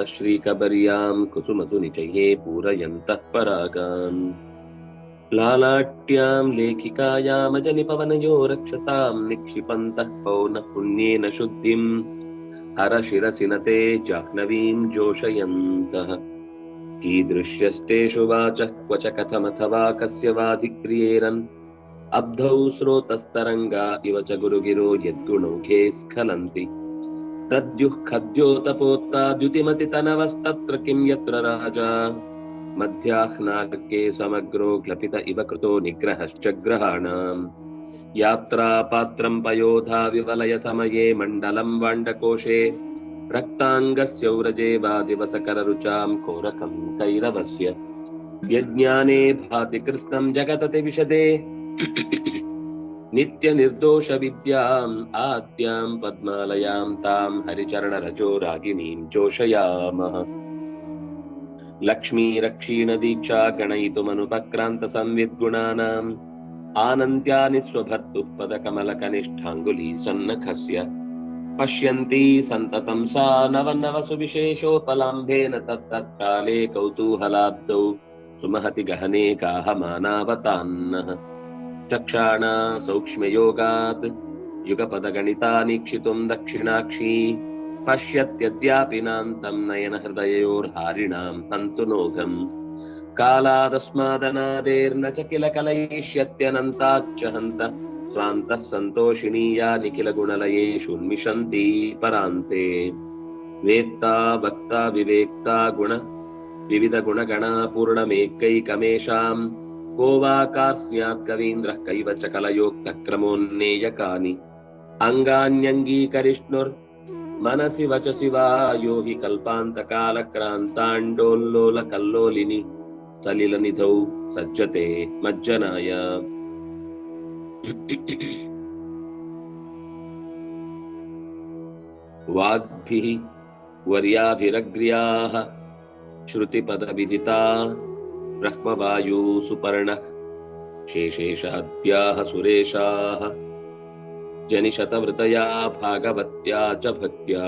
श्रीकबर्याम् कुसुमसुनिचये पूरयन्तः परागान् लालाट्याम् लेखिकायामजनिपवनयो रक्षताम् निक्षिपन्तः पौनः पुण्येन शुद्धिम् हरशिरसि न ते जाह्नवीम् जोषयन्तः कीदृश्यस्तेषु वाचः क्व च कथमथवा कस्य वाधिक्रियेरन् अब्धौ स्रोतस्तरङ्गा इव च गुरुगिरो यद्गुणौघे स्खलन्ति तद्युः खद्योतपोत्ता द्युतिमतितनवस्तत्र किं यत्र राजा? मध्याह्नार्के समग्रो ग्लपित इव कृतो निग्रहश्च ग्रहाणाम्। यात्रा पात्रं पयोधा विवलय समये मण्डलं वाण्डकोशे रक्ताङ्गस्य व्रजे वा दिवसकररुचां कोरकं कैरवस्य। यज्ञाने भाति कृत्स्नं जगतति विशदे। नित्यनिर्दोषविद्याम् आद्यां पद्मालयां तां हरिचरणरजो रागिणीं जोषयामः। लक्ष्मी रक्षीणदीक्षा गणयितुमनुपक्रान्तसंविद्गुणानाम् आनन्त्यानि स्वभर्तुः पदकमलकनिष्ठाङ्गुली सन्नखस्य। पश्यन्ती सन्ततं सा नवनवसुविशेषोपलम्भेन तत्तत्काले कौतूहलाब्दौ सुमहति गहने काहमानावतान्नः। चक्षाणा सौक्ष्म्ययोगात् युगपदगणितानीक्षितुं दक्षिणाक्षी। पश्यत्यद्यापि नान्तं नयनहृदयोर्हारिणां हन्तु नोघम् कालादस्मादनादेर्न च किल कलयिष्यत्यनन्ताच्च हन्त स्वान्तः सन्तोषिणी या निखिल गुणलयेषुन्मिषन्ति परान्ते। वेत्ता, वक्ता, विवेक्ता, गुण। विविध गुणगणा पूर्णमेकैकमेषाम् को वा कार्स्यात् कवीन्द्रः कैव च कलयोक्तक्रमोन्नेयकानि अङ्गान्यङ्गीकरिष्णुर्मनसि वचसि वा यो हि कल्पान्तकालक्रान्ताण्डोल्लोलकल्लोलिनि सलिलनिधौ सज्जते मज्जनाय वाग्भिः वर्याभिरग्र्याः श्रुतिपदविदिता ब्रह्मवायु सुपर्णः शेषेशाद्याः सुरेशाः जनिशतवृतया भागवत्या च भक्त्या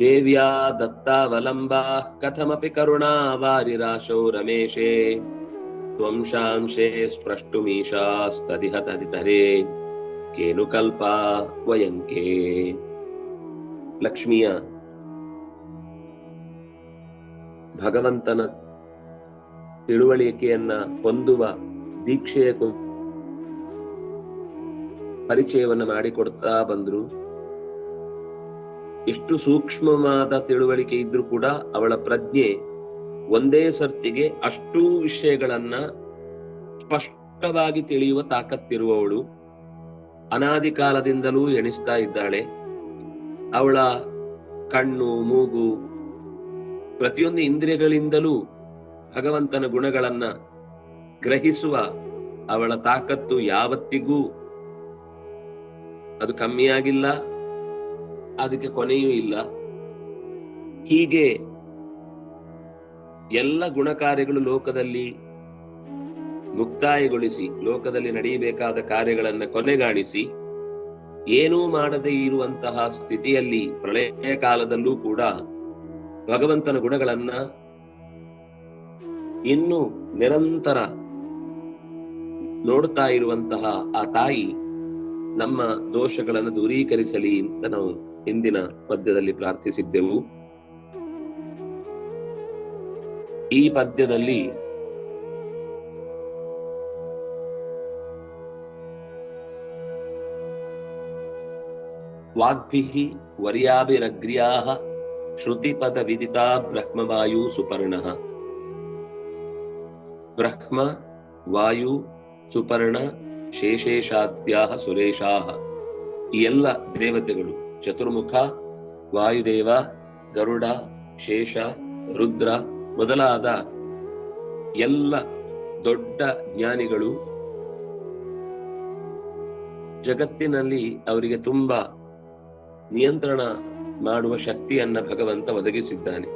देव्या दत्तावलम्बाः कथमपि करुणा वारिराशौ रमेशे त्वं शांशे स्प्रष्टुमीशास्तदिह तदितरे ಕೇನುಕಲ್ಪಾ ವಯಂಕೆ ಲಕ್ಷ್ಮಿಯ ಭಗವಂತನ ತಿಳುವಳಿಕೆಯನ್ನ ಹೊಂದುವ ದೀಕ್ಷೆಯ ಪರಿಚಯವನ್ನು ಮಾಡಿಕೊಡ್ತಾ ಬಂದ್ರು. ಎಷ್ಟು ಸೂಕ್ಷ್ಮವಾದ ತಿಳುವಳಿಕೆ ಇದ್ರೂ ಕೂಡ ಅವಳ ಪ್ರಜ್ಞೆ ಒಂದೇ ಸರ್ತಿಗೆ ಅಷ್ಟೂ ವಿಷಯಗಳನ್ನ ಸ್ಪಷ್ಟವಾಗಿ ತಿಳಿಯುವ ತಾಕತ್ತಿರುವವಳು. ಅನಾದಿ ಕಾಲದಿಂದಲೂ ಎಣಿಸ್ತಾ ಇದ್ದಾಳೆ. ಅವಳ ಕಣ್ಣು, ಮೂಗು ಪ್ರತಿಯೊಂದು ಇಂದ್ರಿಯಗಳಿಂದಲೂ ಭಗವಂತನ ಗುಣಗಳನ್ನ ಗ್ರಹಿಸುವ ಅವಳ ತಾಕತ್ತು ಯಾವತ್ತಿಗೂ ಅದು ಕಮ್ಮಿಯಾಗಿಲ್ಲ, ಅದಕ್ಕೆ ಕೊನೆಯೂ ಇಲ್ಲ. ಹೀಗೆ ಎಲ್ಲ ಗುಣಕಾರ್ಯಗಳು ಲೋಕದಲ್ಲಿ ಮುಕ್ತಾಯಗೊಳಿಸಿ, ಲೋಕದಲ್ಲಿ ನಡೆಯಬೇಕಾದ ಕಾರ್ಯಗಳನ್ನು ಕೊನೆಗಾಣಿಸಿ, ಏನೂ ಮಾಡದೇ ಇರುವಂತಹ ಸ್ಥಿತಿಯಲ್ಲಿ ಪ್ರಳಯ ಕಾಲದಲ್ಲೂ ಕೂಡ ಭಗವಂತನ ಗುಣಗಳನ್ನ ಇನ್ನು ನಿರಂತರ ನೋಡ್ತಾ ಇರುವಂತಹ ಆ ತಾಯಿ ನಮ್ಮ ದೋಷಗಳನ್ನು ದೂರೀಕರಿಸಲಿ ಅಂತ ನಾವು ಹಿಂದಿನ ಪದ್ಯದಲ್ಲಿ ಪ್ರಾರ್ಥಿಸಿದ್ದೆವು. ಈ ಪದ್ಯದಲ್ಲಿ ವಾಗ್ಭಿಹಿ ವರ್ಯಾಭಿರಗ್ರ್ಯಾ ಶ್ರುತಿಪದ ವಿದಿತಾ ಬ್ರಹ್ಮವಾಯು ಸುಪರ್ಣಃ. ಬ್ರಹ್ಮ, ವಾಯು, ಸುಪರ್ಣ, ಶೇಷೇಶಾದ್ಯಾಹ ಸುರೇಶಾಹ. ಈ ಎಲ್ಲ ದೇವತೆಗಳು, ಚತುರ್ಮುಖ, ವಾಯುದೇವ, ಗರುಡ, ಶೇಷ, ರುದ್ರ ಮೊದಲಾದ ಎಲ್ಲ ದೊಡ್ಡ ಜ್ಞಾನಿಗಳು ಜಗತ್ತಿನಲ್ಲಿ ಅವರಿಗೆ ತುಂಬಾ ನಿಯಂತ್ರಣ ಮಾಡುವ ಶಕ್ತಿಯನ್ನ ಭಗವಂತ ಒದಗಿಸಿದ್ದಾನೆ.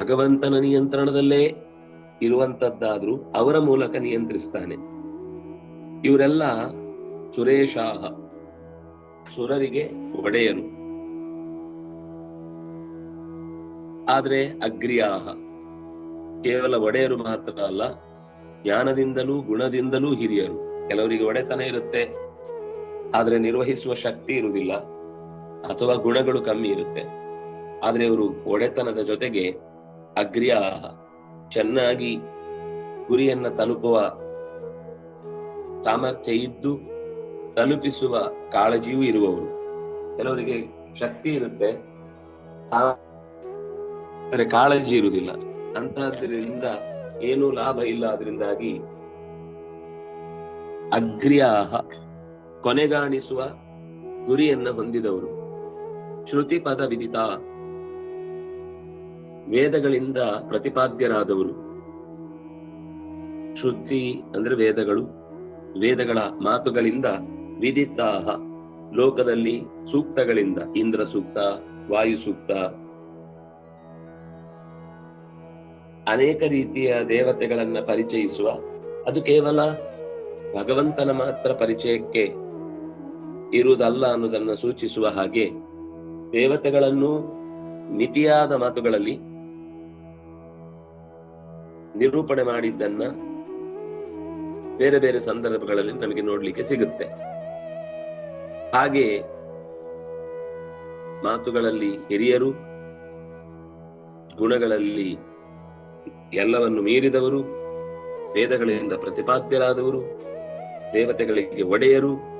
ಭಗವಂತನ ನಿಯಂತ್ರಣದಲ್ಲೇ ಇರುವಂತದ್ದಾದ್ರೂ ಅವರ ಮೂಲಕ ನಿಯಂತ್ರಿಸ್ತಾನೆ. ಇವರೆಲ್ಲ ಸುರೇಶಾಹ, ಸುರರಿಗೆ ಒಡೆಯರು. ಆದ್ರೆ ಅಗ್ರಿಯಾಹ ಕೇವಲ ಒಡೆಯರು ಮಾತ್ರ ಅಲ್ಲ, ಜ್ಞಾನದಿಂದಲೂ ಗುಣದಿಂದಲೂ ಹಿರಿಯರು. ಕೆಲವರಿಗೆ ಒಡೆತನ ಇರುತ್ತೆ, ಆದ್ರೆ ನಿರ್ವಹಿಸುವ ಶಕ್ತಿ ಇರುವುದಿಲ್ಲ, ಅಥವಾ ಗುಣಗಳು ಕಮ್ಮಿ ಇರುತ್ತೆ. ಆದ್ರೆ ಇವರು ಒಡೆತನದ ಜೊತೆಗೆ ಅಗ್ರಿಯಾಹ ಚೆನ್ನಾಗಿ ಗುರಿಯನ್ನ ತಲುಪುವ ಸಾಮರ್ಥ್ಯ ಇದ್ದು ತಲುಪಿಸುವ ಕಾಳಜಿಯೂ ಇರುವವರು ಕೆಲವರಿಗೆ ಶಕ್ತಿ ಇರುತ್ತೆ. ಆದರೆ ಕಾಳಜಿ ಇರುವುದಿಲ್ಲ. ಅಂತಹದ್ರಿಂದ ಏನೂ ಲಾಭ ಇಲ್ಲ. ಅದರಿಂದಾಗಿ ಅಗ್ರ್ಯಾಹ, ಕೊನೆಗಾಣಿಸುವ ಗುರಿಯನ್ನ ಹೊಂದಿದವರು ಶ್ರುತಿ ಪದ ವಿದಿತ ವೇದಗಳಿಂದ ಪ್ರತಿಪಾದ್ಯರಾದವರು ಶ್ರುತಿ ಅಂದ್ರೆ ವೇದಗಳು, ವೇದಗಳ ಮಾತುಗಳಿಂದ ವಿಧಿತಾಹ, ಲೋಕದಲ್ಲಿ ಸೂಕ್ತಗಳಿಂದ, ಇಂದ್ರ ಸೂಕ್ತ, ವಾಯು ಸೂಕ್ತ. ಅನೇಕ ರೀತಿಯ ದೇವತೆಗಳನ್ನ ಪರಿಚಯಿಸುವ, ಅದು ಕೇವಲ ಭಗವಂತನ ಮಾತ್ರ ಪರಿಚಯಕ್ಕೆ ಇರುವುದಲ್ಲ ಅನ್ನೋದನ್ನ ಸೂಚಿಸುವ ಹಾಗೆ ದೇವತೆಗಳನ್ನು ಮಿತಿಯಾದ ಮಾತುಗಳಲ್ಲಿ ನಿರೂಪಣೆ ಮಾಡಿದ್ದನ್ನ ಬೇರೆ ಬೇರೆ ಸಂದರ್ಭಗಳಲ್ಲಿ ನಮಗೆ ನೋಡ್ಲಿಕ್ಕೆ ಸಿಗುತ್ತೆ. ಹಾಗೆ ಮಾತುಗಳಲ್ಲಿ ಹಿರಿಯರು, ಗುಣಗಳಲ್ಲಿ ಎಲ್ಲವನ್ನು ಮೀರಿದವರು, ವೇದಗಳಿಂದ ಪ್ರತಿಪಾದ್ಯರಾದವರು, ದೇವತೆಗಳಿಗೆ ಒಡೆಯರು,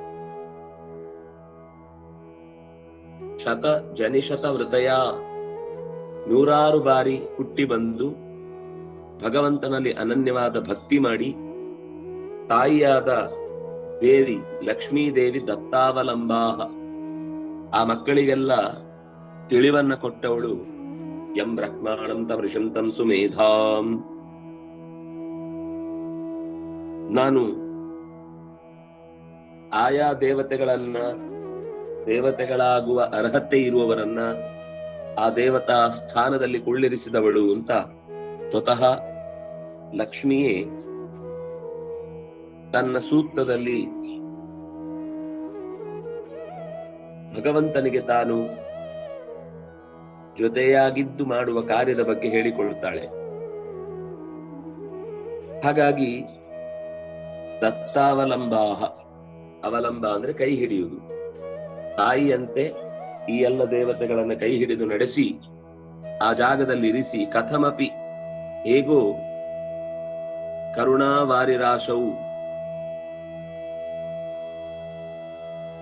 ಶತ ಜನಿಶತ ವೃತಯ ನೂರಾರು ಬಾರಿ ಹುಟ್ಟಿ ಬಂದು ಭಗವಂತನಲ್ಲಿ ಅನನ್ಯವಾದ ಭಕ್ತಿ ಮಾಡಿ ತಾಯಿಯಾದ ದೇವಿ ಲಕ್ಷ್ಮೀ ದೇವಿ ದತ್ತಾವಲಂಬಾಹ. ಆ ಮಕ್ಕಳಿಗೆಲ್ಲ ತಿಳಿವನ್ನ ಕೊಟ್ಟವಳು ಎಂ ಬ್ರಹ್ಮಾಣಂ ವೃಷಂತಂ ಸುಮೇಧಾಂ. ನಾನು ಆಯಾ ದೇವತೆಗಳನ್ನ, ದೇವತೆಗಳಾಗುವ ಅರ್ಹತೆ ಇರುವವರನ್ನ ಆ ದೇವತಾ ಸ್ಥಾನದಲ್ಲಿ ಕುಳ್ಳಿರಿಸಿದವಳು ಅಂತ ಸ್ವತಃ ಲಕ್ಷ್ಮಿಯೇ, ತನ್ನ ಸೂಕ್ತದಲ್ಲಿ ಭಗವಂತನಿಗೆ ತಾನು ಜೊತೆಯಾಗಿದ್ದು ಮಾಡುವ ಕಾರ್ಯದ ಬಗ್ಗೆ ಹೇಳಿಕೊಳ್ಳುತ್ತಾಳೆ. ಹಾಗಾಗಿ ದತ್ತಾವಲಂಬಾಹ, ಅವಲಂಬ ಅಂದ್ರೆ ಕೈ ಹಿಡಿಯುವುದು. ತಾಯಿಯಂತೆ ಈ ಎಲ್ಲ ದೇವತೆಗಳನ್ನ ಕೈ ಹಿಡಿದು ನಡೆಸಿ, ಆ ಜಾಗದಲ್ಲಿ ಇರಿಸಿ, ಕಥಮಪಿ ಹೇಗೋ ಕರುಣಾವಾರಿರಾಶವು.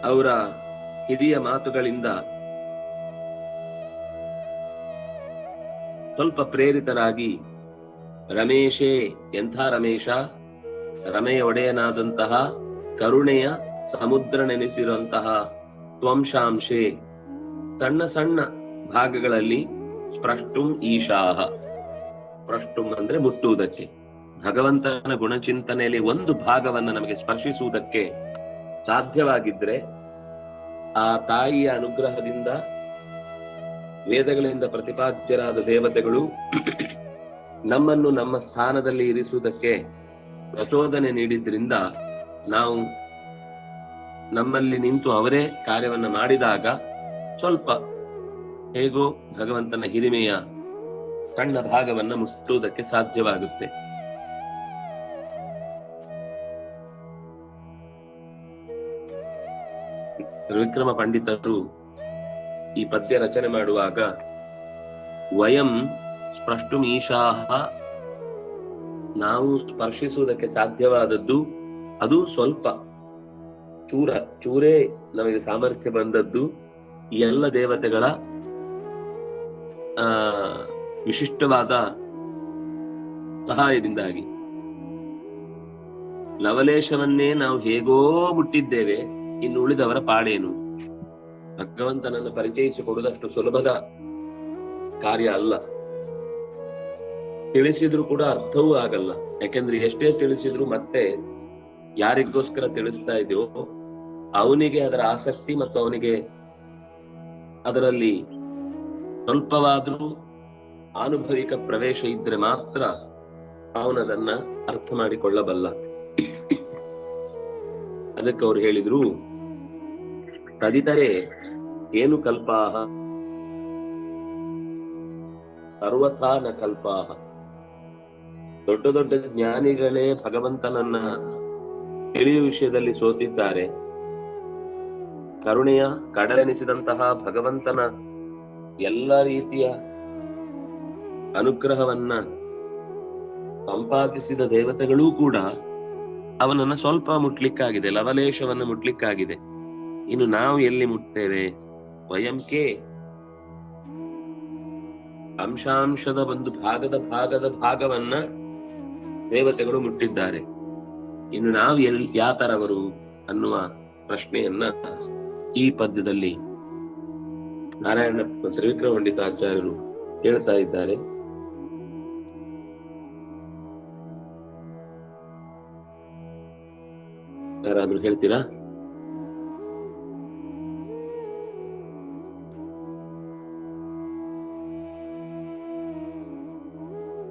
ಅವರ ಹಿರಿಯ ಮಾತುಗಳಿಂದ ಸ್ವಲ್ಪ ಪ್ರೇರಿತರಾಗಿ ರಮೇಶೇ, ಎಂಥ ರಮೇಶ? ರಮೆಯ ಒಡೆಯನಾದಂತಹ ಕರುಣೆಯ ಸಮುದ್ರ ನೆನೆಸಿರುವಂತಹ ತ್ವಂಶಾಂಶೆ. ಸಣ್ಣ ಸಣ್ಣ ಭಾಗಗಳಲ್ಲಿ ಸ್ಪ್ರಷ್ಟುಂ ಈಶಾಹ. ಸ್ಪ್ರಷ್ಟುಂ ಅಂದ್ರೆ ಮುಟ್ಟುವುದಕ್ಕೆ. ಭಗವಂತನ ಗುಣಚಿಂತನೆಯಲ್ಲಿ ಒಂದು ಭಾಗವನ್ನ ನಮಗೆ ಸ್ಪರ್ಶಿಸುವುದಕ್ಕೆ ಸಾಧ್ಯವಾಗಿದ್ರೆ ಆ ತಾಯಿಯ ಅನುಗ್ರಹದಿಂದ ವೇದಗಳಿಂದ ಪ್ರತಿಪಾದ್ಯರಾದ ದೇವತೆಗಳು ನಮ್ಮನ್ನು ನಮ್ಮ ಸ್ಥಾನದಲ್ಲಿ ಇರಿಸುವುದಕ್ಕೆ ಪ್ರಚೋದನೆ ನೀಡಿದ್ರಿಂದ ನಾವು ನಮ್ಮಲ್ಲಿ ನಿಂತು ಅವರೇ ಕಾರ್ಯವನ್ನ ಮಾಡಿದಾಗ ಸ್ವಲ್ಪ ಹೇಗೋ ಭಗವಂತನ ಹಿರಿಮೆಯ ಸಣ್ಣ ಭಾಗವನ್ನ ಮುಟ್ಟುವುದಕ್ಕೆ ಸಾಧ್ಯವಾಗುತ್ತೆ. ತ್ರಿವಿಕ್ರಮ ಪಂಡಿತರು ಈ ಪದ್ಯ ರಚನೆ ಮಾಡುವಾಗ ವಯಂ ಸ್ಪಷ್ಟುಮೀಶಾಹ, ನಾವು ಸ್ಪರ್ಶಿಸುವುದಕ್ಕೆ ಸಾಧ್ಯವಾದದ್ದು ಅದು ಸ್ವಲ್ಪ. ಚೂರ, ಚೂರೇ ನಮಗೆ ಸಾಮರ್ಥ್ಯ ಬಂದದ್ದು. ಈ ಎಲ್ಲ ದೇವತೆಗಳ, ಆ, ವಿಶಿಷ್ಟವಾದ ಸಹಾಯದಿಂದಾಗಿ. ಲವಲೇಶವನ್ನೇ ನಾವು ಹೇಗೋ ಮುಟ್ಟಿದ್ದೇವೆ. ಇನ್ನು ಉಳಿದವರ ಪಾಡೇನು? ಭಗವಂತನನ್ನು ಪರಿಚಯಿಸಿಕೊಡುವುದಷ್ಟು ಸುಲಭದ ಕಾರ್ಯ ಅಲ್ಲ. ತಿಳಿಸಿದ್ರು ಕೂಡ ಅರ್ಥವೂ ಆಗಲ್ಲ. ಯಾಕೆಂದ್ರೆ ಎಷ್ಟೇ ತಿಳಿಸಿದ್ರು ಮತ್ತೆ ಯಾರಿಗೋಸ್ಕರ ತಿಳಿಸ್ತಾ ಇದೆಯೋ, ಅವನಿಗೆ ಅದರ ಆಸಕ್ತಿ ಮತ್ತು ಅವನಿಗೆ ಅದರಲ್ಲಿ ಸ್ವಲ್ಪವಾದ್ರೂ ಆನುಭವಿಕ ಪ್ರವೇಶ ಇದ್ರೆ ಮಾತ್ರ ಅವನದನ್ನ ಅರ್ಥ ಮಾಡಿಕೊಳ್ಳಬಲ್ಲ. ಅದಕ್ಕೆ ಅವ್ರು ಹೇಳಿದ್ರು ತದಿತರೆ ಏನು ಕಲ್ಪಾಹ? ಸರ್ವಥಾ ನ ಕಲ್ಪಾಹ. ದೊಡ್ಡ ದೊಡ್ಡ ಜ್ಞಾನಿಗಳೇ ಭಗವಂತನನ್ನ ತಿಳಿಯುವ ವಿಷಯದಲ್ಲಿ ಸೋತಿದ್ದಾರೆ. ಕರುಣೆಯ ಕಡಲೆನಿಸಿದಂತಹ ಭಗವಂತನ ಎಲ್ಲ ರೀತಿಯ ಅನುಗ್ರಹವನ್ನ ಸಂಪಾದಿಸಿದ ದೇವತೆಗಳೂ ಕೂಡ ಅವನನ್ನ ಸ್ವಲ್ಪ ಮುಟ್ಲಿಕ್ಕಾಗಿದೆ, ಲವಲೇಶವನ್ನು ಮುಟ್ಲಿಕ್ಕಾಗಿದೆ. ಇನ್ನು ನಾವು ಎಲ್ಲಿ ಮುಟ್ತೇವೆ? ವಯಂಕೆ ಅಂಶಾಂಶದ ಒಂದು ಭಾಗದ ಭಾಗದ ಭಾಗವನ್ನ ದೇವತೆಗಳು ಮುಟ್ಟಿದ್ದಾರೆ. ಇನ್ನು ನಾವು ಎಲ್ಲಿ ಯಾತರವರು ಅನ್ನುವ ಪ್ರಶ್ನೆಯನ್ನ ಈ ಪದ್ಯದಲ್ಲಿ ನಾರಾಯಣ ತ್ರಿವಿಕ್ರಮ ಪಂಡಿತಾಚಾರ್ಯರು ಹೇಳ್ತಾ ಇದ್ದಾರೆ. ಯಾರಾದ್ರೂ ಹೇಳ್ತೀರಾ?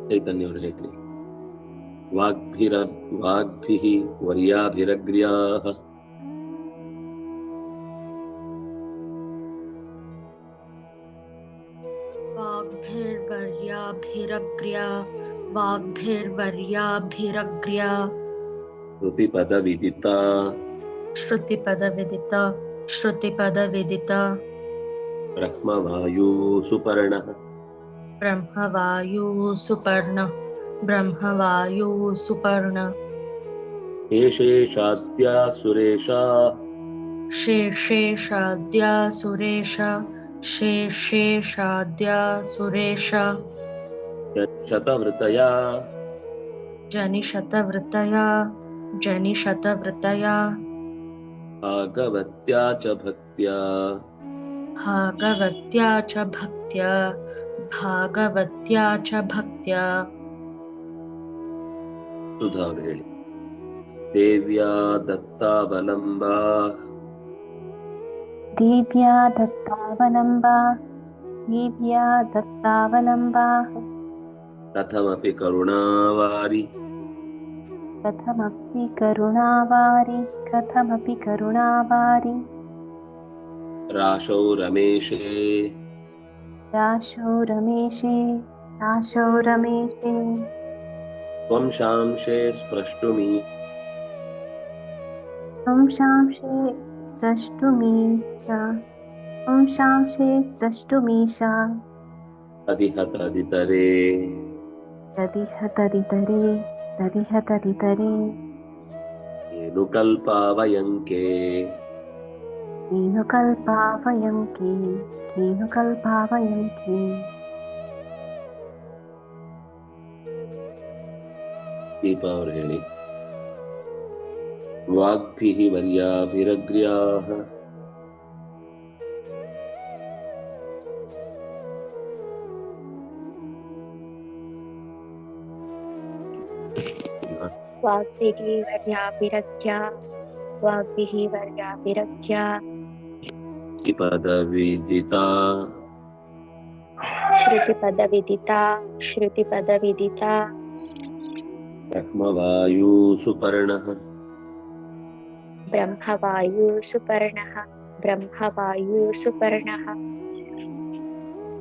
चैतन्य और वाग्भिर वाग्भिः वर्याभिरग्र्याः। वाग्भिर्वर्याभिरग्र्या वाग्भिर्वर्याभिरग्र्या। श्रुतिपदविदिता। श्रुतिपदविदिता। श्रुतिपदविदिता। ब्रह्मवायुः सुपर्णः ब्रह्मवायुः सुपर्ण ब्रह्मवायुः सुपर्ण शेषेषाद्या सुरेशा शेषेषाद्या सुरेश शेषेषाद्या सुरेश शतवृतया जनिशतवृतया जनिशतवृतया भागवत्या च भक्त्या। भागवत्या च भक्त्या। भागवत्या च भक्त्या ಸುಧಾ ಅವರು ಹೇಳಿ ದೇವ್ಯಾ ದತ್ತಾವಲಂಬಾ देव्या दत्तावलम्बा देव्या दत्तावलम्बाः कथमपि करुणावारि कथमपि करुणावारि कथमपि करुणावारि राशौ रमेशे याशो रमेशे याशो रमेशे त्वं शांशे स्प्रष्टुमि। त्वं शांशे स्रष्टुमीश त्वं शांशे स्रष्टुमीश तदिह तदितरे तदिह तदितरे तदिह तदितरे धेनुकल्पावयङ्के धेनुकल्पावयङ्के कीलुकल्पावयन्ति दीपावर हेळि वाग्भिः वर्याभिरग्र्याः। वाग्भिः वर्याभिरज्या वाग्भिः वर्याभिरज्या पदविदिता श्रुतिपदविदिता श्रुतिपदविदिता ब्रह्मवायु सुपर्णः। ब्रह्मवायुसुपर्णः ब्रह्मवायुसुपर्णः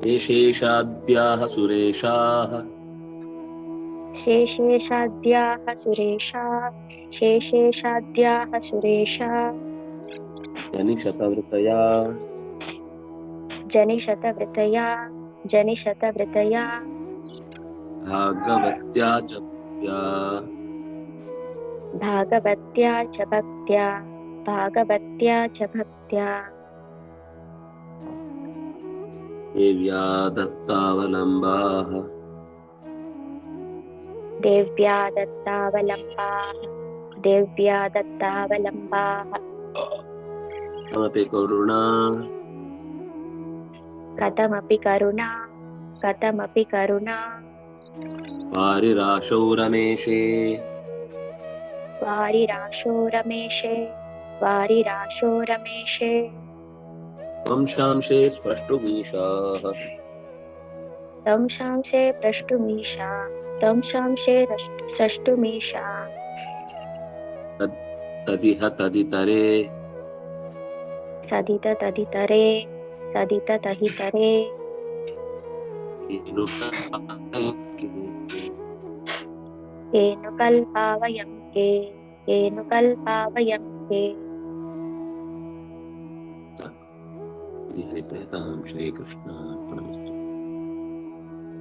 शेषेषाद्याः सुरेशाः। शेषेषाद्याः सुरेशा शेषेषाद्याः सुरेशा। जनिशतवृतया। जनिशतवृतया जनिशतवृतया। भागवत्या च भक्त्या। भागवत्या च भक्त्या। भागवत्या च भक्त्या। देव्या दत्तावलम्बाः देव्या दत्तावलम्बाः देव्या दत्तावलम्बाः कमपि करुणा। कथमपि करुणा कथमपि करुणा। वारिराशौ रमेशे। वारिराशो रमेशे वारिराशो रमेशे। वंशांशे स्पष्टुमीशाः। तं शांशे प्रष्टुमीशा शांशे रष्ट- षष्टुमीशा। तदिह तदितरे। साधिता सदित तदितरे सदित तहितरे केनुकल्पावयं के केनुकल्पावयं के हरि पैदा हम श्री हरिपहतां प्रणाम